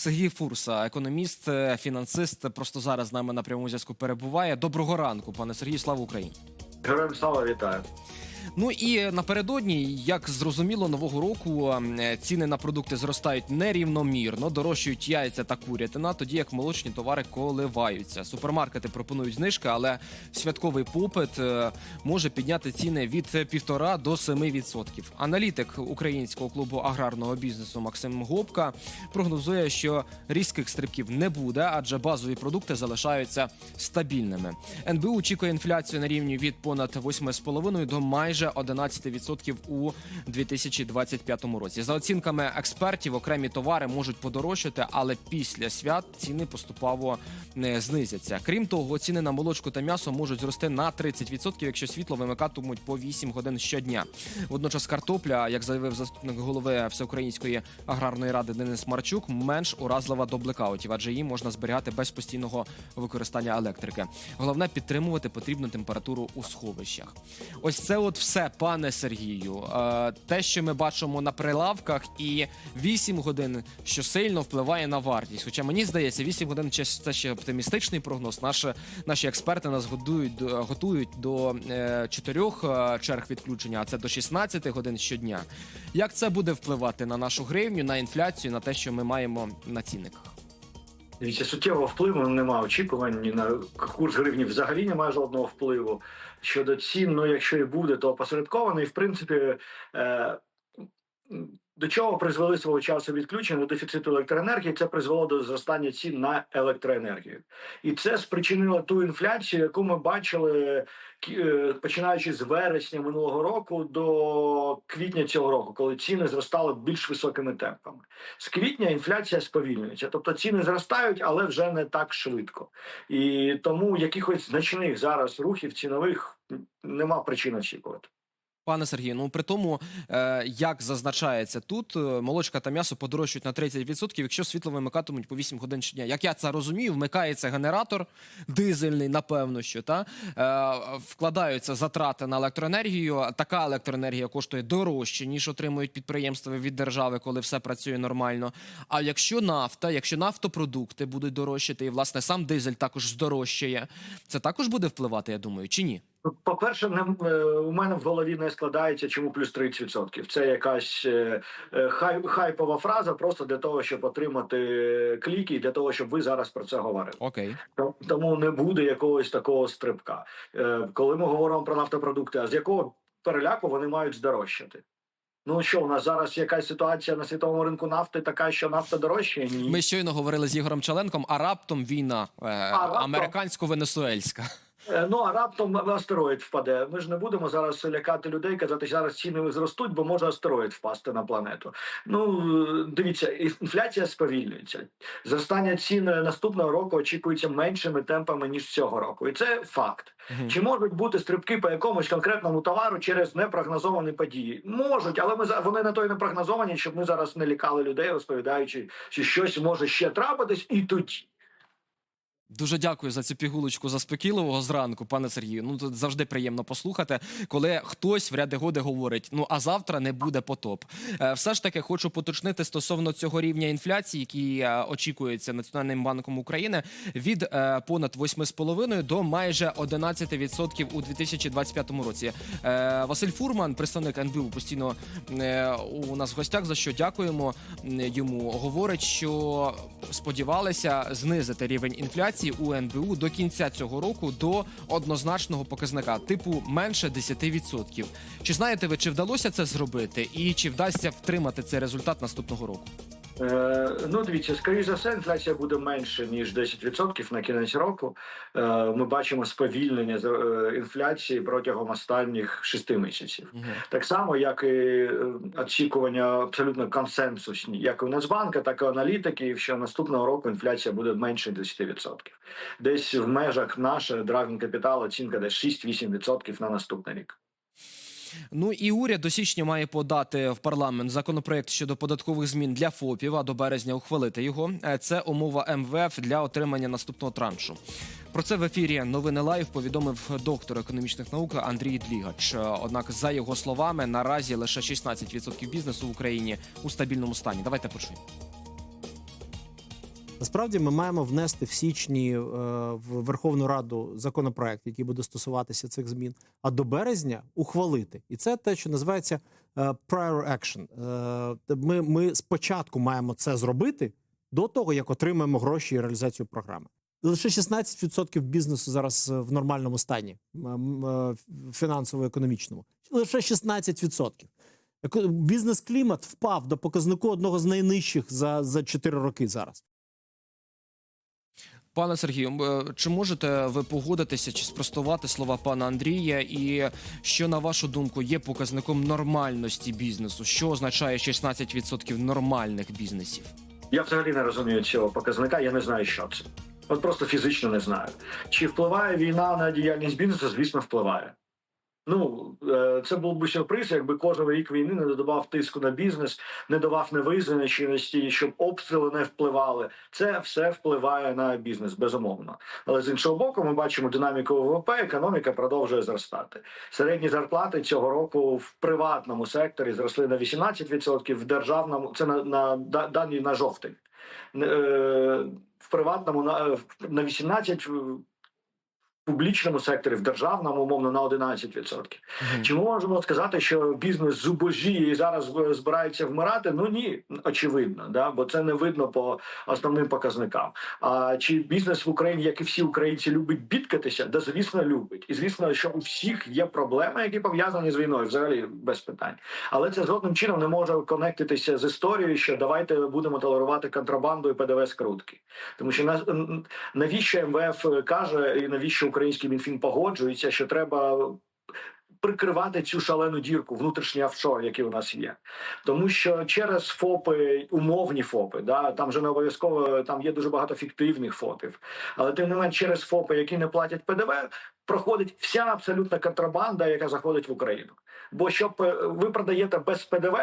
Сергій Фурса, економіст, фінансист, просто зараз з нами на прямому зв'язку перебуває. Доброго ранку, пане Сергію, слава Україні. Героям слава вітаю. Ну і напередодні, як зрозуміло, нового року ціни на продукти зростають нерівномірно, дорожчають яйця та курятина, тоді як молочні товари коливаються. Супермаркети пропонують знижки, але святковий попит е, може підняти ціни від півтора до 7%. Аналітик українського клубу аграрного бізнесу Максим Гопка прогнозує, що різких стрибків не буде, адже базові продукти залишаються стабільними. НБУ очікує інфляцію на рівні від понад 8,5 до майже 11% у 2025 році. За оцінками експертів, окремі товари можуть подорожчати, але після свят ціни поступово не знизяться. Крім того, ціни на молочку та м'ясо можуть зрости на 30%, якщо світло вимикатимуть по 8 годин щодня. Водночас картопля, як заявив заступник голови Всеукраїнської аграрної ради Денис Марчук, менш уразлива до блекаутів, адже її можна зберігати без постійного використання електрики. Головне підтримувати потрібну температуру у сховищах. Ось це от все, пане Сергію. Е, Те, що ми бачимо на прилавках, і 8 годин, що сильно впливає на вартість. Хоча мені здається, 8 годин це ще оптимістичний прогноз. Наші, наші експерти нас годують готують до е, чотирьох е, черг відключення, а це до 16 годин щодня. Як це буде впливати на нашу гривню, на інфляцію, на те, що ми маємо на цінниках? Дивіться, суттєвого впливу немає очікувань на курс гривні взагалі немає жодного впливу. Щодо цін, ну якщо і буде, то опосередкований в принципі, е, до чого призвели свого часу відключення дефіциту електроенергії? Це призвело до зростання цін на електроенергію, і це спричинило ту інфляцію, яку ми бачили е, починаючи з вересня минулого року до квітня цього року, коли ціни зростали більш високими темпами. З квітня інфляція сповільнюється, тобто ціни зростають, але вже не так швидко. І тому якихось значних зараз рухів цінових нема причин очікувати. Пане Сергію, ну при тому, е, як зазначається тут, е, молочка та м'ясо подорожчають на 30%, якщо світло вимикатимуть по 8 годин щодня. Як я це розумію, вмикається генератор дизельний, напевно, що та е, вкладаються затрати на електроенергію. Така електроенергія коштує дорожче, ніж отримують підприємства від держави, коли все працює нормально. А якщо нафта, якщо нафтопродукти будуть дорожчати, і власне сам дизель також здорожчає, це також буде впливати, я думаю, чи ні? Ну, По-перше, не, е, у мене в голові не складається, чому плюс 30%. Це якась е, е, хай, хайпова фраза просто для того, щоб отримати кліки, і для того, щоб ви зараз про це говорили. Окей. Тому не буде якогось такого стрибка. Коли ми говоримо про нафтопродукти, а з якого переляку вони мають здорожчати? Ну що, у нас зараз якась ситуація на світовому ринку нафти така, що нафта дорожчає? Ні. Ми щойно говорили з Ігорем Чаленком, а раптом війна е, раптом? американсько-венесуельська. Е, Ну а раптом астероїд впаде. Ми ж не будемо зараз лякати людей, казати, що зараз ціни зростуть, бо може астероїд впасти на планету. Ну дивіться, інф- інфляція сповільнюється. Зростання цін наступного року очікується меншими темпами ніж цього року, і це факт. Чи можуть бути стрибки по якомусь конкретному товару через непрогнозовані події? Можуть, але ми вони на то й не прогнозовані, щоб ми зараз не лякали людей, розповідаючи, що щось може ще трапитись, і тоді. Дуже дякую за цю пігулочку заспокійливого зранку, пане Сергію. Ну тут завжди приємно послухати, коли хтось в ряди годи говорить: ну а завтра не буде потоп. Е, все ж таки хочу поточнити стосовно цього рівня інфляції, який е, очікується Національним банком України від е, понад 8,5 до майже 11% у 2025 році. Василь Фурман, представник НБУ, постійно у нас в гостях. За що дякуємо йому. Говорить, що сподівалися знизити рівень інфляції у НБУ до кінця цього року до однозначного показника, типу менше 10%. Чи знаєте ви, чи вдалося це зробити, і чи вдасться втримати цей результат наступного року? Е, ну, дивіться, скоріш за все, інфляція буде менше ніж 10% на кінець року. Е, ми бачимо сповільнення е, інфляції протягом останніх шести місяців. Так само, як і очікування абсолютно консенсусні, як і у Нацбанка, так і у аналітиків, що наступного року інфляція буде менше 10%. Десь в межах наша Dragon Capital оцінка десь 6-8% на наступний рік. Ну і уряд до січня має подати в парламент законопроект щодо податкових змін для ФОПів, а до березня ухвалити його. Е, Це умова МВФ для отримання наступного траншу. Про це в ефірі новини лайв повідомив доктор економічних наук Андрій Длігач. Е, Однак, за його словами, наразі лише 16% бізнесу в Україні у стабільному стані. Давайте почуємо. Насправді ми маємо внести в січні е, в Верховну Раду законопроект, який буде стосуватися цих змін, а до березня ухвалити. І це те, що називається е, prior action. Е, Ми, ми спочатку маємо це зробити до того, як отримаємо гроші і реалізацію програми. Лише 16% бізнесу зараз в нормальному стані фінансово-економічному. Лише 16%. Еко- Бізнес-клімат впав до показнику одного з найнижчих за, за 4 роки зараз. Пане Сергію, е, чи можете ви погодитися чи спростувати слова пана Андрія? І що на вашу думку є показником нормальності бізнесу? Що означає 16% нормальних бізнесів? Я взагалі не розумію цього показника, я не знаю, що це. От просто фізично не знаю. Чи впливає війна на діяльність бізнесу? Звісно, впливає. Ну, е, це був би сюрприз, якби кожен рік війни не додавав тиску на бізнес, не давав невизначеності, щоб обстріли не впливали. Це все впливає на бізнес, безумовно. Але з іншого боку, ми бачимо динаміку ВВП, економіка продовжує зростати. Середні зарплати цього року в приватному секторі зросли на 18%, в державному це на, на да- дані на жовтень. Е, В приватному на, на 18%, в публічному секторі, в державному, умовно, на 11%. Чи ми можемо сказати, що бізнес зубожіє і зараз е, збирається вмирати? Ну ні, очевидно, да? бо це не видно по основним показникам. А чи бізнес в Україні, як і всі українці, любить бідкатися? Да, звісно, любить. І звісно, що у всіх є проблеми, які пов'язані з війною, взагалі без питань. Але це жодним чином не може конектитися з історією, що давайте будемо толерувати контрабанду і ПДВ скрутки. Тому що на- навіщо МВФ каже, і навіщо український мінфін погоджується, що треба прикривати цю шалену дірку, внутрішній офшор, який у нас є, тому що через ФОПи, умовні ФОПи, да там же не обов'язково там є дуже багато фіктивних ФОПів, але тим не менш через ФОПи, які не платять ПДВ, проходить вся абсолютна контрабанда, яка заходить в Україну. Бо щоб е, ви продаєте без ПДВ,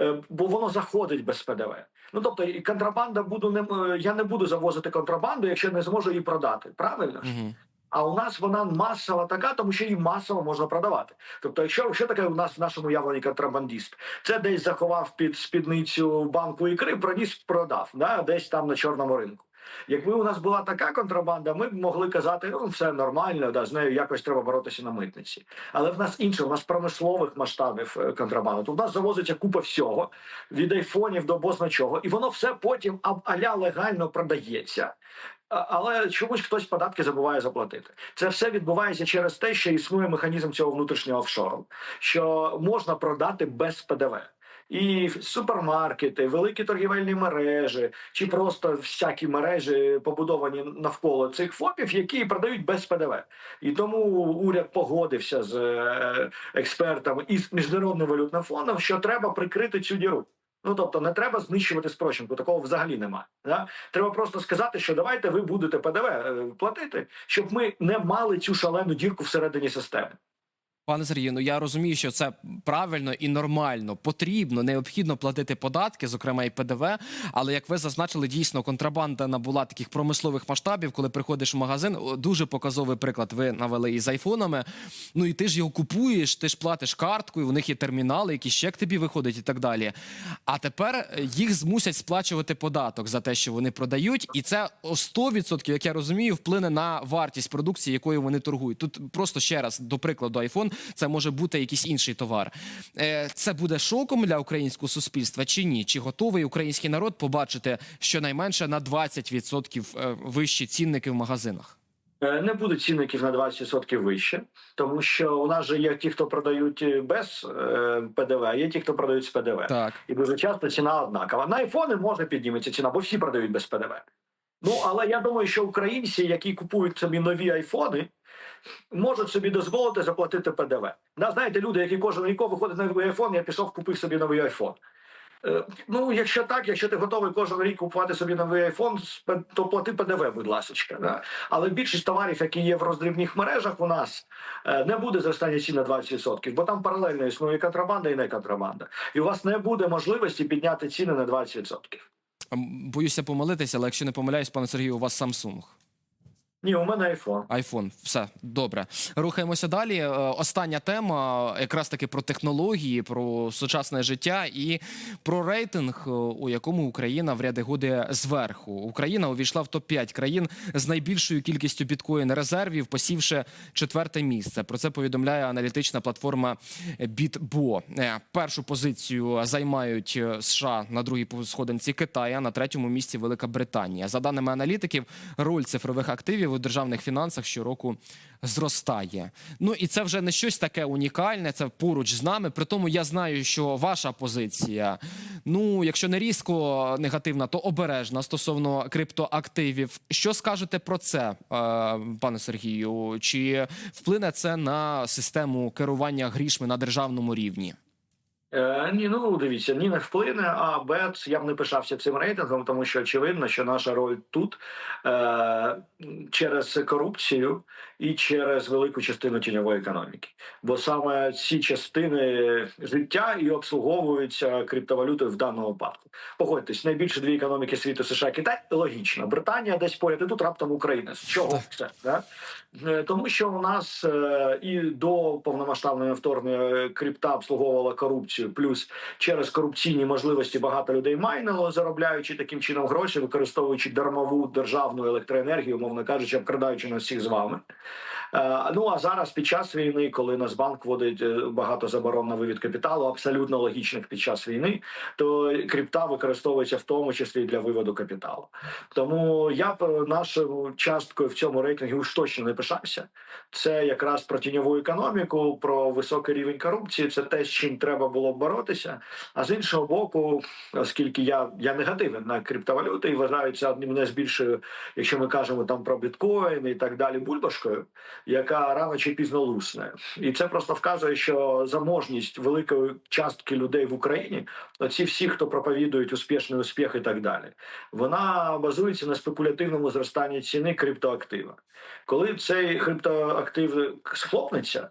е, бо воно заходить без ПДВ. Ну тобто контрабанда буду не е, я не буду завозити контрабанду, якщо не зможу її продати. Правильно? Угу. А у нас вона масова така, тому що її масово можна продавати. Тобто, якщо що таке у нас в нашому уявленні контрабандист, це десь заховав під спідницю банку ікри, проніс, продав, да, десь там на чорному ринку. Якби у нас була така контрабанда, ми б могли казати, ну все нормально, да, з нею якось треба боротися на митниці. Але в нас інше, у нас промислових масштабів е, контрабанда. То в нас завозиться купа всього від айфонів до бозна чого, і воно все потім аля легально продається. Але чомусь хтось податки забуває заплатити. Це все відбувається через те, що існує механізм цього внутрішнього офшору, що можна продати без ПДВ. І супермаркети, великі торгівельні мережі, чи просто всякі мережі побудовані навколо цих ФОПів, які продають без ПДВ. І тому уряд погодився з е, експертами і з міжнародним валютним фондом, що треба прикрити цю діру. Ну тобто не треба знищувати спрощенку, такого взагалі немає. Да? Треба просто сказати, що давайте ви будете ПДВ е, платити, щоб ми не мали цю шалену дірку всередині системи. Пане Сергію, ну я розумію, що це правильно і нормально. Потрібно, необхідно платити податки, зокрема і ПДВ. Але як ви зазначили, дійсно контрабанда набула таких промислових масштабів, коли приходиш в магазин. Дуже показовий приклад. Ви навели із айфонами. Ну і ти ж його купуєш, ти ж платиш карткою. У них є термінали, якийсь чек тобі виходить і так далі. А тепер е, їх змусять сплачувати податок за те, що вони продають, і це о 100%, як я розумію, вплине на вартість продукції, якою вони торгують. Тут просто ще раз до прикладу, iPhone це може бути якийсь інший товар. Е, Це буде шоком для українського суспільства чи ні? Чи готовий український народ побачити щонайменше на 20% е, вищі цінники в магазинах? Е, Не буде цінників на 20% вище, тому що у нас же є ті, хто продають без ПДВ, а є ті, хто продають з ПДВ. Так. І дуже часто ціна однакова. На айфони може підніметься ціна, бо всі продають без ПДВ. Ну але я думаю, що українці, які купують собі нові айфони, можуть собі дозволити заплатити ПДВ. Да, знаєте, люди, які кожен рік виходить на новий айфон, я пішов, купив собі новий айфон. Е, Ну, якщо так, якщо ти готовий кожен рік купувати собі новий айфон, то плати ПДВ, будь ласка. Да? Але більшість товарів, які є в роздрібних мережах, у нас е, не буде зростання цін на 20%, бо там паралельно існує контрабанда і не контрабанда. І у вас не буде можливості підняти ціни на 20%. Боюся помилитися, але якщо не помиляюсь, пане Сергію, у вас Samsung. Ні, у мене айфон. Айфон, все добре. Рухаємося далі. Е, Остання тема якраз таки про технології, про сучасне життя і про рейтинг, е, у якому Україна в ряди годи зверху. Україна увійшла в топ 5 країн з найбільшою кількістю біткоін резервів, посівши четверте місце. Про це повідомляє аналітична платформа BitBo. Е, Першу позицію займають е, США на другій сходинці Китая, на третьому місці Велика Британія. За даними аналітиків, роль цифрових активів у державних фінансах щороку зростає. Ну і це вже не щось таке унікальне. Це поруч з нами. При тому я знаю, що ваша позиція, ну якщо не різко негативна, то обережна стосовно криптоактивів. Що скажете про це, е, пане Сергію? Чи вплине це на систему керування грішми на державному рівні? Е, ні, ну дивіться, ні не вплине, а бет я б не пишався цим рейтингом, тому що очевидно, що наша роль тут е, через корупцію і через велику частину тіньової економіки. Бо саме ці частини життя і обслуговуються криптовалютою в даному випадку. Погодьтесь, найбільше дві економіки світу США Китай логічно. Британія десь поряд, і тут раптом Україна. З чого це? Да? Е, Тому що у нас е, і до повномасштабного вторгнення крипта обслуговувала корупцію, плюс через корупційні можливості багато людей майнило, заробляючи таким чином гроші, використовуючи дармову державну електроенергію, мовно кажучи, обкрадаючи нас всіх з вами. Е, Ну а зараз під час війни, коли Нацбанк вводить е, багато заборон на вивід капіталу, абсолютно логічних під час війни, то крипта використовується в тому числі для виводу капіталу. Тому я б нашою часткою в цьому рейтингу уж точно не пишався. Це якраз про тіньову економіку, про високий рівень корупції. Це те, з чим треба було боротися. А з іншого боку, оскільки я, я негативен на криптовалюти і вважаю це одним з більшою, якщо ми кажемо там про біткоін і так далі, бульбашкою, яка рано чи пізно лусне, і це просто вказує, що заможність великої частки людей в Україні, оці всі, хто проповідують успішний успіх і так далі, вона базується на спекулятивному зростанні ціни криптоактива. Коли цей криптоактив схлопнеться,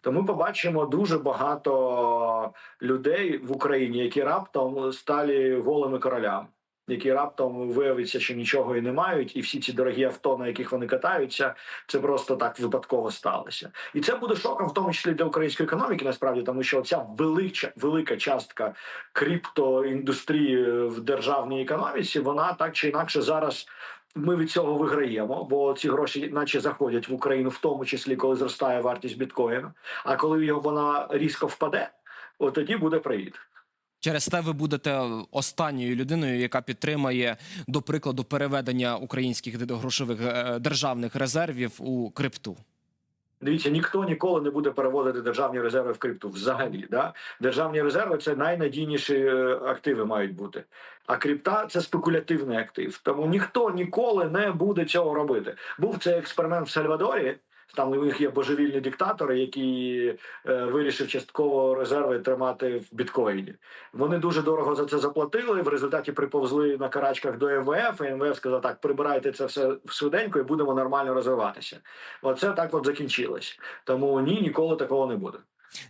то ми побачимо дуже багато людей в Україні, які раптом стали голими королями. Які раптом виявиться, що нічого і не мають, і всі ці дорогі авто, на яких вони катаються, це просто так випадково сталося. І це буде шоком, в тому числі для української економіки, насправді, тому що ця велика, велика частка криптоіндустрії в державній економіці, вона так чи інакше зараз. Ми від цього виграємо, бо ці гроші, наче заходять в Україну, в тому числі коли зростає вартість біткоїну. А коли його вона різко впаде, от тоді буде привіт. Через те ви будете останньою людиною, яка підтримає, до прикладу, переведення українських грошових е, державних резервів у крипту. Дивіться, ніхто ніколи не буде переводити державні резерви в крипту. Взагалі, да державні резерви це найнадійніші е, активи мають бути. А крипта це спекулятивний актив. Тому ніхто ніколи не буде цього робити. Був цей експеримент в Сальвадорі. Там у них є божевільні диктатори, які е, вирішив частково резерви тримати в біткоїні. Вони дуже дорого за це заплатили. В результаті приповзли на карачках до МВФ. І МВФ сказав: так, прибирайте це все швиденько і будемо нормально розвиватися. Оце так от закінчилось. Тому ні, ніколи такого не буде.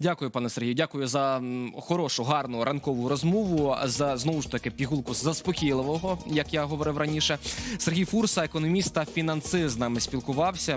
Дякую, пане Сергію. Дякую за хорошу, гарну ранкову розмову. За знову ж таки пігулку заспокійливого, як я говорив раніше. Сергій Фурса, економіст та фінансист, з нами спілкувався.